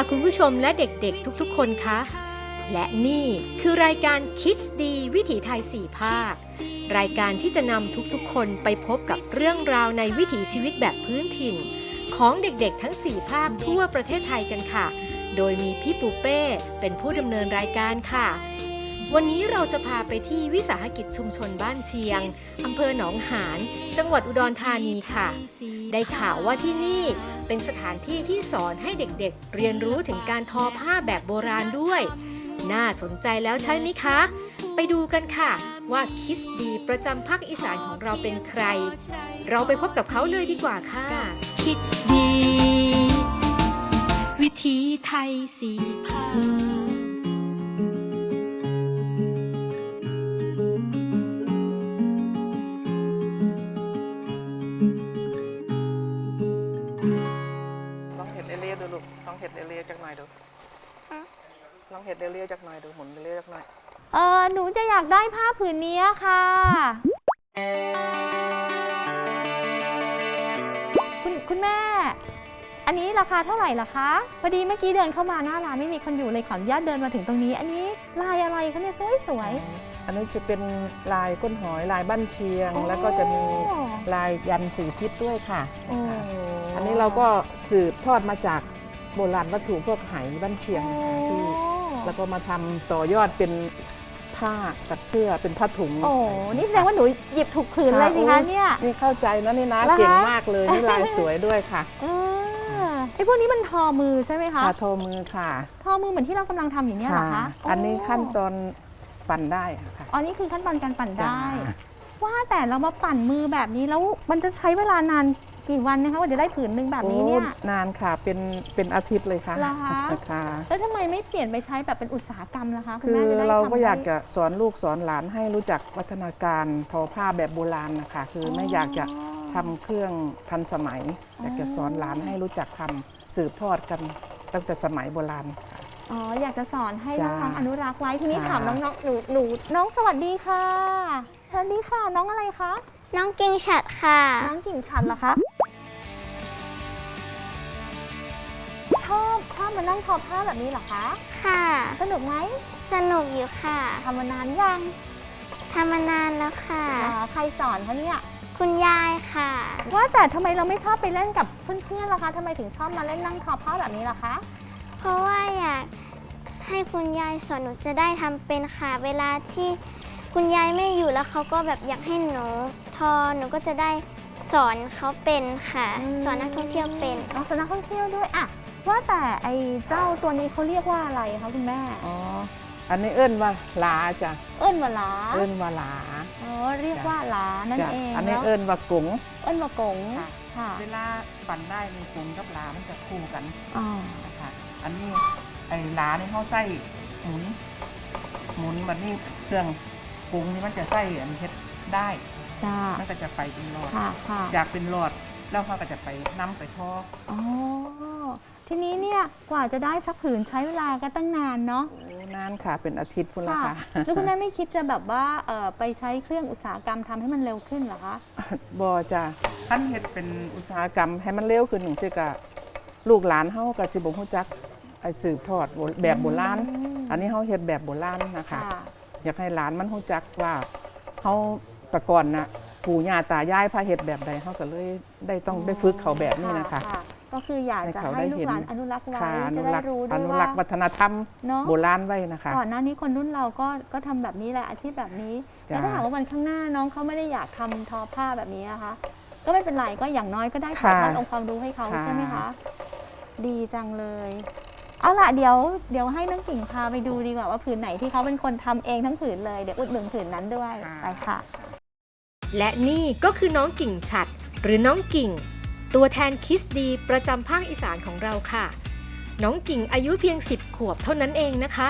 ค่ะคุณผู้ชมและเด็กๆ ทุกๆ คนคะ และนี่คือรายการ Kids ดีวิถีไทย 4 ภาค รายการที่จะนำทุกๆ คนไปพบกับเรื่องราวในวิถีชีวิตแบบพื้นถิ่น ของเด็กๆ ทั้ง 4 ภาคทั่วประเทศไทยกันค่ะ โดยมีพี่ปูเป้เป็นผู้ดำเนินรายการค่ะ วันนี้เราจะพาไปที่วิสาหกิจชุมชนบ้านเชียงอำเภอหนองหาน จังหวัดอุดรธานีค่ะ ได้ข่าวว่าที่นี่เป็นสถานที่ที่สอนให้เด็กๆ เรียนรู้ถึงการทอผ้าแบบโบราณด้วย น่าสนใจแล้วใช่ไหมคะ ไปดูกันค่ะ ว่าคิสดีประจำภาคอีสานของเราเป็นใคร เราไปพบกับเขาเลยดีกว่าค่ะ คิดดี วิถีไทยสีภา เห็ดเอเลียจักหน่อยดูหมุนเอเลียจักหน่อย เออหนูจะอยากได้ผ้าผืนนี้ค่ะ คุณคุณแม่ อันนี้ราคาเท่าไหร่ล่ะคะพอดีเมื่อกี้เดินเข้ามาหน้าร้านไม่มีคนอยู่เลยขออนุญาตเดินมาถึงตรงนี้ อันนี้ลายอะไรคะเนี่ยสวยสวย อันนี้จะเป็นลายก้นหอยลายบ้านเชียงอ๋อแล้วก็จะมีลายยันสีทิศด้วยค่ะโอ้อันนี้เราก็สืบทอดมาจากโบราณวัตถุพวกไหบ้านเชียงนะคะที่ แล้วก็มาทำต่อยอดเป็นผ้าตัดเสื้อเป็นผ้าถุงโอ้นี่แสดงว่าหนูหยิบถูกผืนเลยสิคะเนี่ย นี่เข้าใจนะนี่นะเหรอคะ เก่งมากเลยนี่ลายสวยด้วยค่ะอ่าไอ้พวกนี้มันทอมือใช่ไหมคะ ผ้าโทมือค่ะทอมือเหมือนที่เรากำลังทำอยู่เนี่ยเหรอคะอันนี้ขั้นตออนปั่นได้ค่ะอ๋อนี่คือขั้นตอนการปั่นจ้าได้ ว่าแต่เรามาปั่นมือแบบนี้แล้วมันจะใช้เวลานาน กี่วันนะคะกว่าจะได้ผืนหนึ่งแบบนี้เนี่ย โอ้นานค่ะเป็นเป็นอาทิตย์เลยค่ะเหรอคะ ค่ะแล้วทำไมไม่เปลี่ยนไปใช้แบบเป็นอุตสาหกรรมล่ะคะคุณคือแม่จะได้เราทำก็อยากได้ จะสอนลูกสอนหลานให้รู้จักวัฒนาการทอผ้าแบบโบราณนะคะคือไม่อยากจะทำเครื่องทันสมัย อยากจะสอนหลานให้รู้จักทำสืบทอดกันตั้งแต่สมัยโบราณค่ะ อ๋ออยากจะสอนให้จ้าน้องๆอนุรักษ์ไว้ทีนี้ค่ะ ถามน้องๆหนูหนูน้องสวัสดีค่ะสวัสดีค่ะน้องอะไรคะน้องกิ่งฉัดค่ะ น้องกิ่งชันเหรอคะ ชอบมานั่งทอผ้าแบบนี้เหรอคะ ค่ะ สนุกไหม สนุกอยู่ค่ะทำมานานยังทำมานานแล้วค่ะเหรอใครสอนคะเนี่ย คุณยายค่ะ ว่าแต่ทำไมเราไม่ชอบไปเล่นกับเพื่อนๆล่ะคะทำไมถึงชอบมาเล่นนั่งทอผ้าแบบนี้ล่ะคะ เพราะว่าอยากให้คุณยายสอนหนูจะได้ทำเป็นค่ะ เวลาที่คุณยายไม่อยู่แล้วเขาก็แบบอยากให้หนูทอหนูก็จะได้สอนเขาเป็นค่ะสอนนักท่องเที่ยวเป็นอ๋อสอนนักท่องเที่ยวด้วยอะ ว่าแต่ไอ้เจ้าตัวนี้เขาเรียกว่าอะไรคะคุณแม่ อ๋อ อันนี้เอิ้นว่าหลาจ้ะ เอิ้นว่าหลา เอิ้นว่าหลา อ๋อ เรียกว่าหลานั่นจ้ะเองอันนี้แล้วเอิ้นว่ากง เอิ้นว่ากงค่ะค่ะ เวลาปั่นได้มีกงกับหลา มันจะคู่กันอ๋อนะคะอันนี้ไอ้หลานี่เขาใส่หมุน หมุนแบบนี้เครื่องปรุงนี่มันจะใส่อันเฮ็ดได้จ้ามันก็จะไปเป็นหลอดค่ะค่ะอยากเป็นหลอดแล้วเขาก็จะไปน้ำไปทออ๋อ ทีนี้เนี่ยกว่าจะได้สักผืนใช้เวลาก็ตั้งนานเนาะ โอ้นานค่ะ เป็นอาทิตย์พุ่นละค่ะ แล้วคุณแม่ไม่คิดจะแบบว่าเอ่อไปใช้เครื่องอุตสาหกรรมทำให้มันเร็วขึ้นเหรอคะ บอจะท่านเฮ็ดเป็นอุตสาหกรรมให้มันเร็วขึ้นหนึ่งสิกะลูกหลานเฮาก็สิบ่ฮู้จักไอ้สืบทอดโบแบบโบราณอันนี้เฮาเฮ็ดแบบโบราณนะคะ อยากให้หลานมันรู้จักว่าเฮาแต่ก่อนน่ะปู่ย่าตายายพาเฮ็ดแบบใดเฮาก็เลยได้ต้องได้ฝึกเขาแบบนี้นะคะ ก็คืออยากจะให้เขาให้ได้ลูเห็กนหลานอนุรักษ์ไว้ค่ะอนุจะได้รักษ์รู้อด้วยนุว่ารักษ์วัฒนธรรมเนาะโบราณไว้นะคะก่อนหน้านี้คนรุ่นเราก็ก็ทำแบบนี้แหละอาชีพแบบนี้จ้ะแล้วถ้าหากว่าวันข้างหน้าน้องเขาไม่ได้อยากทำทอผ้าแบบนี้นะคะ ก็ไม่เป็นไรก็อย่างน้อยก็ได้ถ่ายทอดองค์ความรู้ให้เขาค่ะใช่ไหมคะดีจังเลยเอาล่ะเดี๋ยวเดี๋ยวให้น้องกิ่งพาไปดูดีกว่าว่าผืนไหนที่เขาเป็นคนทำเองทั้งผืนเลยเดี๋ยวอุดหนุนผืนนั้นด้วยไปค่ะ และนี่ก็คือน้องกิ่งฉัดหรือน้องกิ่ง ตัวแทนคิสดีประจำภาคอีสานของเราค่ะ น้องกิ่งอายุเพียง 10 ขวบเท่านั้นเองนะคะ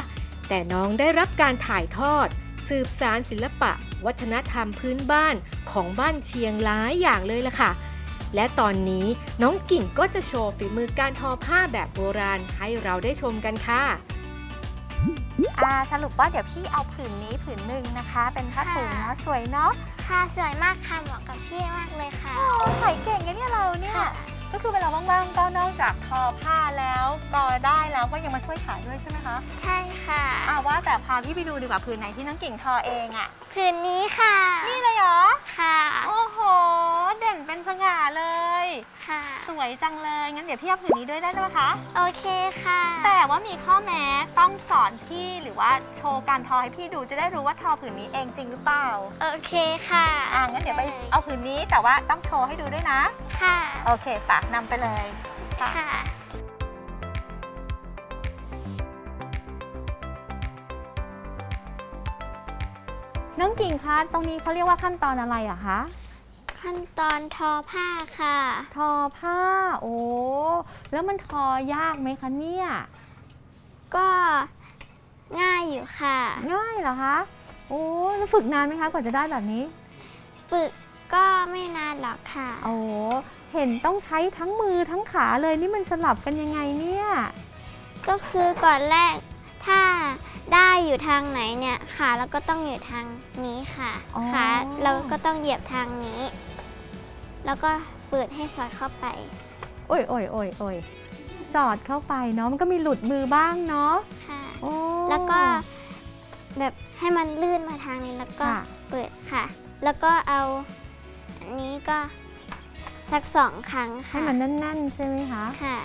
แต่น้องได้รับการถ่ายทอด สืบสารศิลปะ วัฒนธรรมพื้นบ้านของบ้านเชียงหลายอย่างเลยล่ะค่ะ และตอนนี้น้องกิ่งก็จะโชว์ฝีมือการทอผ้าแบบโบราณให้เราได้ชมกันค่ะ อ่าสรุปว่าเดี๋ยวพี่เอาผืนนี้ผืนหนึ่งนะคะ เป็นผ้าถุงเนาะสวยเนาะค่ะสวยมากค่ะเหมาะกับพี่มากเลยค่ะ โอ้ถ่ายเก่งกันเนี่ยเราเนี่ยค่ะก็ก็คือเวลาว่างๆก็นอกจากทอผ้าแล้วก็ได้แล้วก็ยังมาช่วยขายด้วยใช่ไหมคะใช่ค่ะอ่าว่าแต่พาพี่ไปดูดีกว่าผืนไหนที่น้องกิ่งทอเองอะผืนนี้ค่ะ นี่เลยเหรอค่ะโอ้โห เด่นเป็นสง่าเลย ค่ะ ส วยจังเลย งั้นเดี๋ยวพี่เอาผืนนี้ด้วยได้ไหมคะ โอเคค่ะ แต่ว่ามีข้อแม้ต้องสอนพี่หรือว่าโชว์การทอให้พี่ดูจะได้รู้ว่าทอผืนนี้เองจริงหรือเปล่า โอเคค่ะอ่างั้นเดี๋ยวไปเอาผืนนี้แต่ว่าต้องโชว์ให้ดูด้วยนะ ค่ะ โอเคฝากนำไปเลยค่ะค่ะน้องกิ่งคะ ตรงนี้เขาเรียกว่าขั้นตอนอะไรอะคะ ขั้นตอนทอผ้าค่ะ ทอผ้า โอ้แล้วมันทอยากไหมคะเนี่ย ก็ง่ายอยู่ค่ะ ง่ายเหรอคะโอ้แล้วฝึกนานไหมคะกว่าจะได้แบบนี้ ฝึกก็ไม่นานหรอกค่ะโอ้เห็นต้องใช้ทั้งมือทั้งขาเลยนี่มันสลับกันยังไงเนี่ย ก็คือก่อนแรกถ้า ได้อยู่ทางไหนเนี่ยขาเราก็ต้องอยู่ทางนี้ค่ะอ๋อ ขาเราก็ต้องเหยียบทางนี้ แล้วก็เปิดให้สอดเข้าไป โอ้ยโอ้ยโอ้ยโอ้ยสอดเข้าไปเนาะมันก็มีหลุดมือบ้างเนาะค่ะ โอ้แล้วก็แบบให้มันลื่นมาทางนี้แล้วก็ค่ะ เปิดค่ะ แล้วก็เอาอันนี้ก็สักสองครั้งให้ค่ะมันแน่นๆ ใช่ไหมคะค่ะ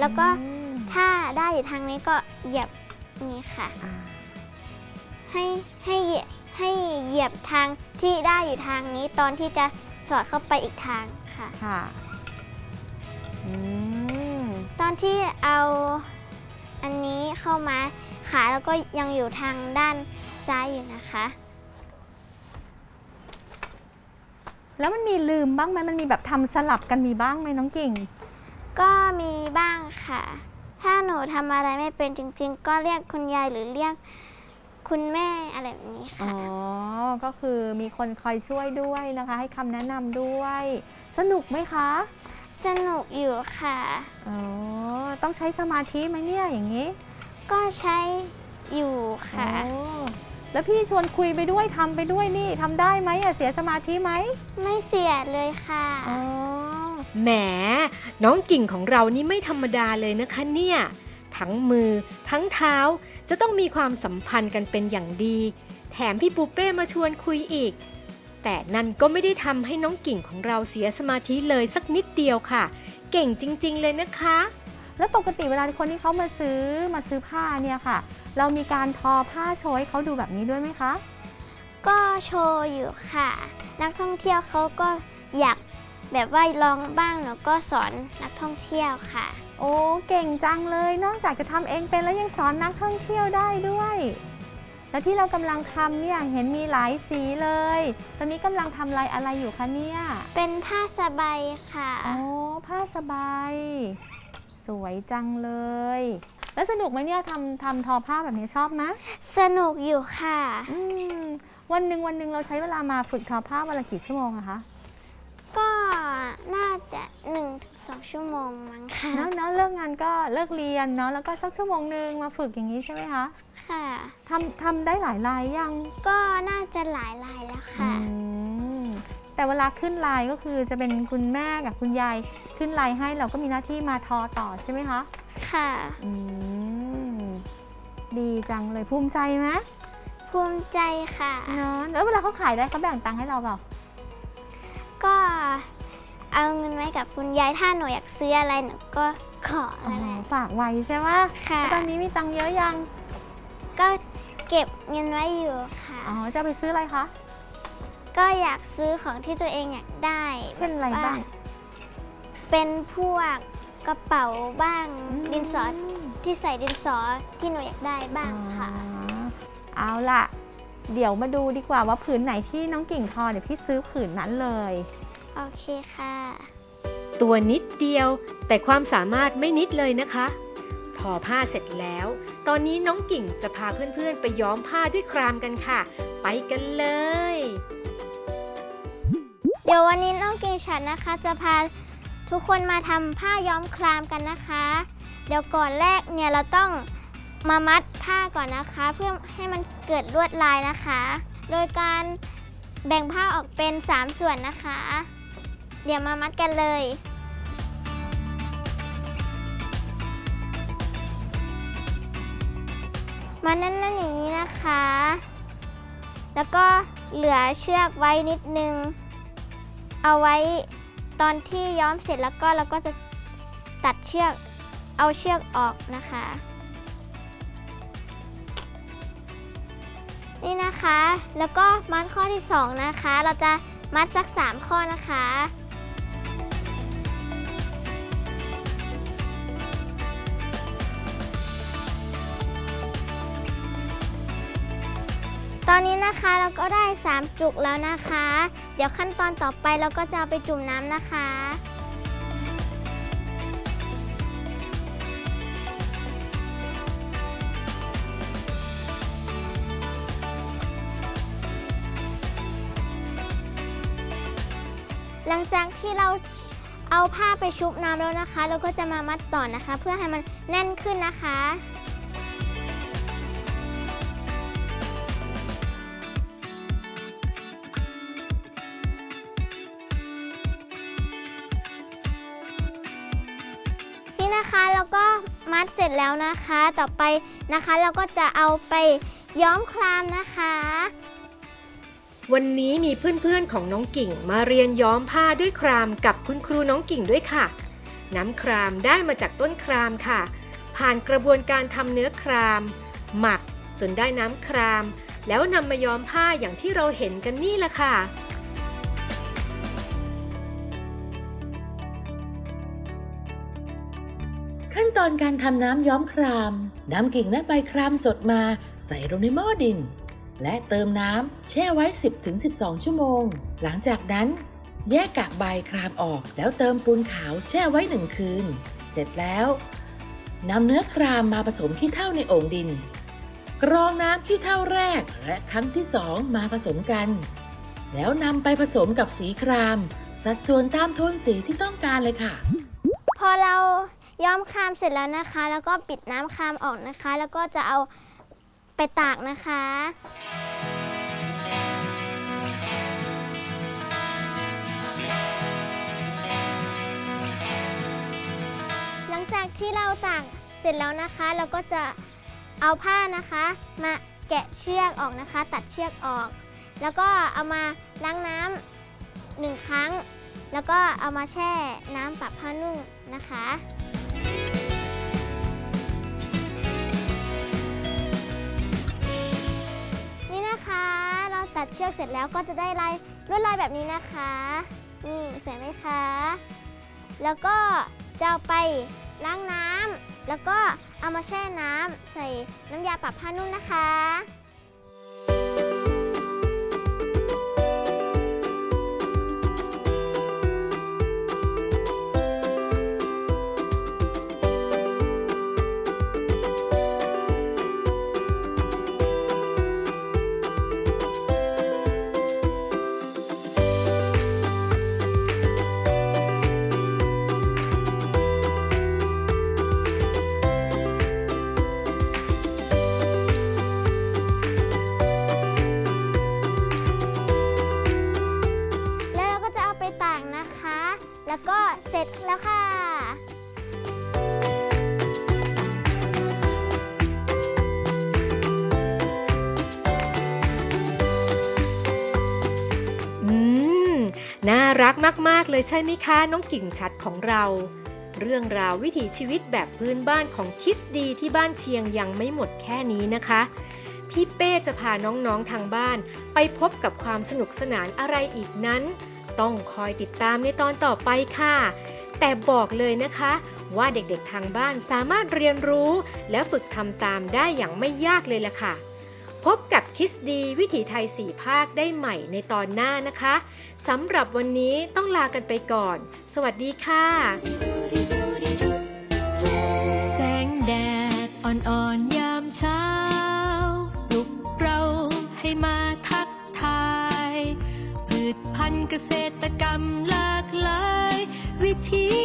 แล้วก็อืมถ้าได้อยู่ทางนี้ก็เหยียบ นี้ค่ะ อ่าให้ให้เหยียบให้เหยียบทางที่ได้อยู่ทางนี้ตอนที่จะสอดเข้าไปอีกทางค่ะ ค่ะ อืม ตอนที่เอาอันนี้เข้ามาขาแล้วก็ยังอยู่ทางด้านซ้ายอยู่นะคะ แล้วมันมีลืมบ้างไหมมันมีแบบทำสลับกันมีบ้างไหมน้องกิ่ง ก็มีบ้างค่ะ ถ้าหนูทำอะไรไม่เป็นจริง ๆ ก็เรียกคุณยายหรือเรียกคุณแม่อะไรแบบนี้อ๋อค่ะก็คือมีคนคอยช่วยด้วยนะคะ ให้คำแนะนำด้วย สนุกไหมคะ สนุกอยู่ค่ะ อ๋อ ต้องใช้สมาธิไหมเนี่ยอย่างนี้ก็ใช้อยู่ค่ะอ๋อแล้วพี่ชวนคุยไปด้วยทำไปด้วยนี่ทำได้ไหมอะเสียสมาธิไหม ไม่เสียเลยค่ะ อ๋อ แหม น้องกิ่งของเรานี่ไม่ธรรมดาเลยนะคะเนี่ย ทั้งมือ ทั้งเท้าจะต้องมีความสัมพันธ์กันเป็นอย่างดี แถมพี่ปูเป้มาชวนคุยอีก แต่นั่นก็ไม่ได้ทำให้น้องกิ่งของเราเสียสมาธิเลยสักนิดเดียวค่ะ เก่งจริง ๆ เลยนะคะ แล้วปกติเวลาคนที่เขามาซื้อมาซื้อผ้าเนี่ยค่ะ เรามีการทอผ้าโชว์ให้เขาดูแบบนี้ด้วยไหมคะ ก็โชว์อยู่ค่ะ นักท่องเที่ยวเขาก็อยาก แบบว่าลองบ้างหนูก็สอนนักท่องเที่ยวค่ะ โอ้เก่งจังเลย นอกจากจะทำเองเป็นแล้วยังสอนนักท่องเที่ยวได้ด้วย แล้วที่เรากำลังทำเนี่ยเห็นมีหลายสีเลย ตอนนี้กำลังทำลายอะไรอยู่คะเนี่ยเป็นผ้าสบายค่ะอ๋อผ้าสบาย สวยจังเลย แล้วสนุกไหมเนี่ยทำทำทอผ้าแบบนี้ชอบไหมสนุกอยู่ค่ะ อืมวันหนึ่งวันหนึ่งเราใช้เวลามาฝึกทอผ้าวันละกี่ชั่วโมงอะคะก็ น่าจะ1นถึงสชั่วโมงมั้งค่ะ เนาะเนาะเลิกงานก็เลิกเรียนเนาะแล้วก็สักชั่วโมงหนึ่งมาฝึกอย่างนี้ใช่ไหมคะค่ะ ทำทำได้หลายลายยังก็น่าจะหลายลายแล้วค่ะ อืมแต่เวลาขึ้นลายก็คือจะเป็นคุณแม่กับคุณยายขึ้นลายให้เราก็มีหน้าที่มาทอต่อใช่ไหมคะค่ะ อืมดีจังเลยภูมิใจไหมภูมิใจค่ะ เนาะแล้วเวลาเขาขายได้เขาแบ่งตังค์ให้เราเปล่าก็ เอาเงินไว้กับคุณยายถ้าหนูอยากซื้ออะไรหนูก็ขออ๋อะไรอฝากไว้ใช่ไหมค่ะแล้วตอนนี้มีตังค์เยอะยัง ก็เก็บเงินไว้อยู่ค่ะ อ๋อ จะเอาไปซื้ออะไรคะ ก็อยากซื้อของที่ตัวเองอยากได้เช่นอะไรแบบว่บ้างเป็นพวกกระเป๋าบ้างมดินสอที่ใส่ดินสอที่หนูอยากได้บ้างค่ะ อ๋อเอาล่ะ เดี๋ยวมาดูดีกว่าว่าผืนไหนที่น้องกิ่งทอเดี๋ยวพี่ซื้อผืนนั้นเลย โอเคค่ะ ตัวนิดเดียวแต่ความสามารถไม่นิดเลยนะคะทอผ้าเสร็จแล้ว ตอนนี้น้องกิ่งจะพาเพื่อนๆ ไปย้อมผ้าด้วยครามกันค่ะ ไปกันเลย เดี๋ยววันนี้น้องเก่งฉันนะคะ จะพาทุกคนมาทำผ้าย้อมครามกันนะคะ เดี๋ยวก่อนแรกเนี่ยเราต้องมามัดผ้าก่อนนะคะ เพื่อให้มันเกิดลวดลายนะคะ โดยการแบ่งผ้าออกเป็น 3 ส่วนนะคะ เดี๋ยวมามัดกันเลย มาแน่นๆอย่างนี้นะคะ แล้วก็เหลือเชือกไว้นิดนึง เอาไว้ตอนที่ย้อมเสร็จแล้วก็เราก็จะตัดเชือก เอาเชือกออกนะคะ นี่นะคะ แล้วก็มัดข้อที่ 2 นะคะ เราจะมัดสัก 3 ข้อนะคะ ตอนนี้นะคะเราก็ได้ 3 จุกแล้วนะคะ เดี๋ยวขั้นตอนต่อไปเราก็จะเอาไปจุ่มน้ำนะคะ หลังจากที่เราเอาผ้าไปชุบน้ำแล้วนะคะ เราก็จะมามัดต่อนะคะ เพื่อให้มันแน่นขึ้นนะคะ นี่นะคะเราก็มัดเสร็จแล้วนะคะ ต่อไปนะคะเราก็จะเอาไปย้อมคลามนะคะ วันนี้มีเพื่อนๆของน้องกิ่งมาเรียนย้อมผ้าด้วยครามกับคุณครูน้องกิ่งด้วยค่ะ น้ำครามได้มาจากต้นครามค่ะ ผ่านกระบวนการทำเนื้อคราม หมักจนได้น้ำคราม แล้วนำมาย้อมผ้าอย่างที่เราเห็นกันนี่แหละค่ะ ขั้นตอนการทำน้ำย้อมครามนำกิ่งและใบครามสดมาใส่ลงในหม้อดิน และเติมน้ำแช่ไว้ 10-12 ชั่วโมง หลังจากนั้นแยกกากใบครามออกแล้วเติมปูนขาวแช่ไว้หนึ่งคืน เสร็จแล้วนำเนื้อครามมาผสมขี้เถ้าในโอ่งดิน กรองน้ำขี้เถ้าแรกและครั้งที่สองมาผสมกัน แล้วนำไปผสมกับสีคราม สัดส่วนตามโทนสีที่ต้องการเลยค่ะ พอเรา ย้อมครามเสร็จแล้วนะคะ แล้วก็ปิดน้ำครามออกนะคะ แล้วก็จะเอาไปตากนะคะหลังจากที่เราตากเสร็จแล้วนะคะ เราก็จะเอาผ้านะคะ มาแกะเชือกออกนะคะ ตัดเชือกออก แล้วก็เอามาล้างน้ำหนึ่งครั้ง แล้วก็เอามาแช่น้ำปรับผ้านุ่มนะคะ ตัดเชือกเสร็จแล้วก็จะได้ลายลวดลายแบบนี้นะคะ นี่สวยไหมคะ แล้วก็จะเอาไปล้างน้ำแล้วก็เอามาแช่น้ำใส่น้ำยาปรับผ้านุ่มนะคะ ก็เสร็จแล้วค่ะ อืม น่ารักมาก ๆ เลยใช่ไหมคะ น้องกิ่งชัดของเรา เรื่องราววิถีชีวิตแบบพื้นบ้านของคิสดีที่บ้านเชียงยังไม่หมดแค่นี้นะคะพี่เป้จะพาน้องๆทางบ้าน ไปพบกับความสนุกสนานอะไรอีกนั้น ต้องคอยติดตามในตอนต่อไปค่ะ แต่บอกเลยนะคะว่าเด็กๆทางบ้านสามารถเรียนรู้ และฝึกทำตามได้อย่างไม่ยากเลยล่ะค่ะ พบกับคิสดีวิถีไทยสี่ภาคได้ใหม่ในตอนหน้านะคะสำหรับวันนี้ต้องลากันไปก่อน สวัสดีค่ะ แสงแดดอ่อนๆ พันธุ์เกษตรกรรมหลากหลาย วิธี